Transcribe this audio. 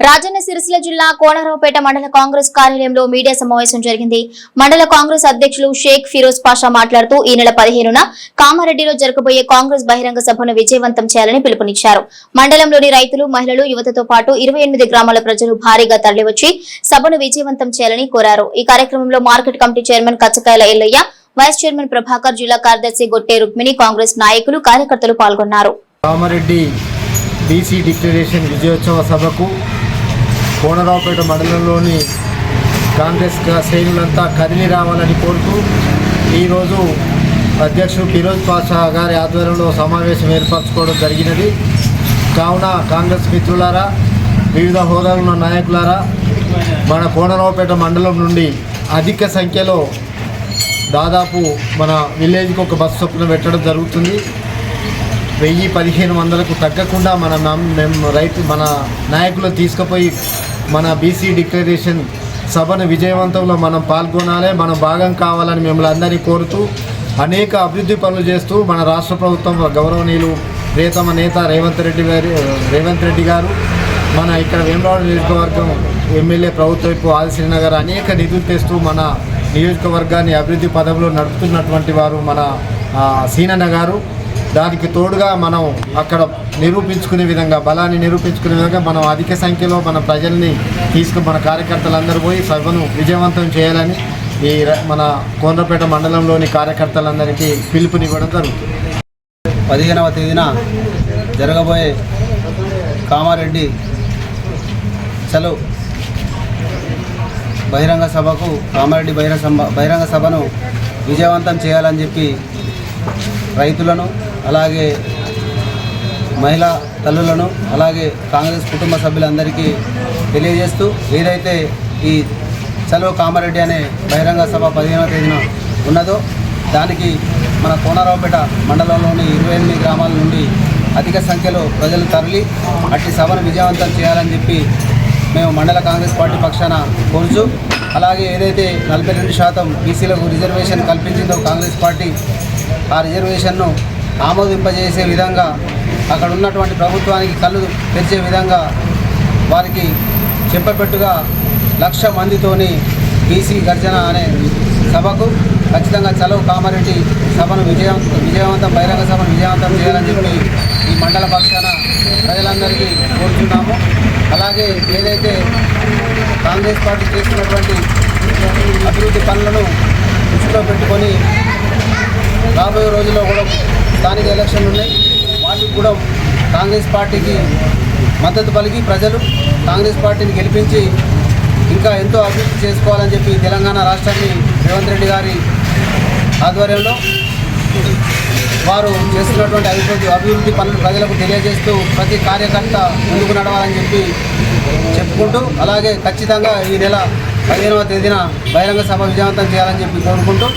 రాజన్న సిరిసిల్ల జిల్లా కోనరావుపేట మండల కాంగ్రెస్ కార్యాలయంలో మీడియా సమావేశం జరిగింది. మండల కాంగ్రెస్ అధ్యక్షులు షేక్ ఫిరోజ్ పాషా మాట్లాడుతూ ఈ నెల పదిహేనున కామారెడ్డిలో జరగబోయే కాంగ్రెస్ బహిరంగ సభను విజయవంతం చేయాలని పిలుపునిచ్చారు. మండలంలోని రైతులు మహిళలు యువతతో పాటు ఇరవై ఎనిమిది గ్రామాల ప్రజలు భారీగా తరలివచ్చి సభను విజయవంతం చేయాలని కోరారు. ఈ కార్యక్రమంలో market committee chairman Kachchakayala Yellaiah vice chairman Prabhakar జిల్లా కార్యదర్శి గొట్టే రుక్మిణి కాంగ్రెస్ నాయకులు కార్యకర్తలు పాల్గొన్నారు. కామారెడ్డి బీసీ డిక్లరేషన్ విజయోత్సవ సభకు కోనరావుపేట మండలంలోని కాంగ్రెస్ శ్రేణులంతా కదిలి రావాలని కోరుతూ ఈరోజు అధ్యక్షుడు ఫిరోజ్ పాషా గారి ఆధ్వర్యంలో సమావేశం ఏర్పరచుకోవడం జరిగినది. కావున కాంగ్రెస్ మిత్రులారా వివిధ హోదాలో ఉన్న నాయకులారా మన కోనరావుపేట మండలం నుండి అధిక సంఖ్యలో దాదాపు మన విలేజ్కి ఒక బస్సు చొప్పున పెట్టడం జరుగుతుంది. వెయ్యి పదిహేను వందలకు తగ్గకుండా మన మేము రైతు మన నాయకులు తీసుకుపోయి మన బీసీ డిక్లరేషన్ సభను విజయవంతంలో మనం పాల్గొనాలి మనం భాగం కావాలని మిమ్మల్ని అందరినీ కోరుతూ అనేక అభివృద్ధి పనులు చేస్తూ మన రాష్ట్ర ప్రభుత్వం గౌరవనీయులు ప్రియతమ నేత రేవంత్ రెడ్డి గారి రేవంత్ రెడ్డి గారు మన ఇక్కడ వేమరాడు నియోజకవర్గం ఎమ్మెల్యే ప్రభుత్వ వైపు ఆదిశ్రీనగర్ అనేక నిధులు తెస్తూ మన నియోజకవర్గాన్ని అభివృద్ధి పదంలో నడుపుతున్నటువంటి వారు మన సీనన్న గారు. దానికి తోడుగా మనం అక్కడ నిరూపించుకునే విధంగా బలాన్ని నిరూపించుకునే విధంగా మనం అధిక సంఖ్యలో మన ప్రజల్ని తీసుకు మన కార్యకర్తలందరూ పోయి సభను విజయవంతం చేయాలని ఈ మన కోనరపేట మండలంలోని కార్యకర్తలందరికీ పిలుపునివ్వడం జరుగుతుంది. పదిహేనవ తేదీన జరగబోయే కామారెడ్డి చలో బహిరంగ సభకు కామారెడ్డి బహిరంగ సభ బహిరంగ సభను విజయవంతం చేయాలని చెప్పి రైతులను అలాగే మహిళా తల్లులను అలాగే కాంగ్రెస్ కుటుంబ సభ్యులందరికీ తెలియజేస్తూ ఏదైతే ఈ చలో కామారెడ్డి అనే బహిరంగ సభ పదిహేనవ తేదీన ఉన్నదో దానికి మన కోనరావుపేట మండలంలోని ఇరవై ఎనిమిది గ్రామాల నుండి అధిక సంఖ్యలో ప్రజలు తరలి అట్టి సభను విజయవంతం చేయాలని చెప్పి మేము మండల కాంగ్రెస్ పార్టీ పక్షాన కోరుచు అలాగే ఏదైతే నలభై రెండు శాతం బీసీలకు రిజర్వేషన్ కల్పించిందో కాంగ్రెస్ పార్టీ ఆ రిజర్వేషన్ను ఆమోదింపజేసే విధంగా అక్కడ ఉన్నటువంటి ప్రభుత్వానికి కళ్ళు తెరిచే విధంగా వారికి చెప్పపెట్టుగా లక్ష మందితోని బీసీ గర్జన అనే సభకు ఖచ్చితంగా చలవు కామారెడ్డి సభను విజయవంత విజయవంతం బహిరంగ సభను విజయవంతం చేయాలని చెప్పి ఈ మండల పక్షాన ప్రజలందరికీ కోరుతున్నాము అలాగే ఏదైతే కాంగ్రెస్ పార్టీ చేస్తున్నటువంటి అభివృద్ధి పనులను దృష్టిలో పెట్టుకొని రాబోయే రోజుల్లో కూడా స్థానిక ఎలక్షన్లు ఉన్నాయి. వాటికి కూడా కాంగ్రెస్ పార్టీకి మద్దతు పలికి ప్రజలు కాంగ్రెస్ పార్టీని గెలిపించి ఇంకా ఎంతో అభివృద్ధి చేసుకోవాలని చెప్పి తెలంగాణ రాష్ట్రాన్ని రేవంత్ రెడ్డి గారి ఆధ్వర్యంలో వారు చేస్తున్నటువంటి అభివృద్ధి అభివృద్ధి పనులు ప్రజలకు తెలియజేస్తూ ప్రతి కార్యకర్త ముందుకు నడవాలని చెప్పి చెప్పుకుంటూ అలాగే ఖచ్చితంగా ఈ నెల పదిహేనవ తేదీన బహిరంగ సభ విజయవంతం చేయాలని చెప్పి కోరుకుంటూ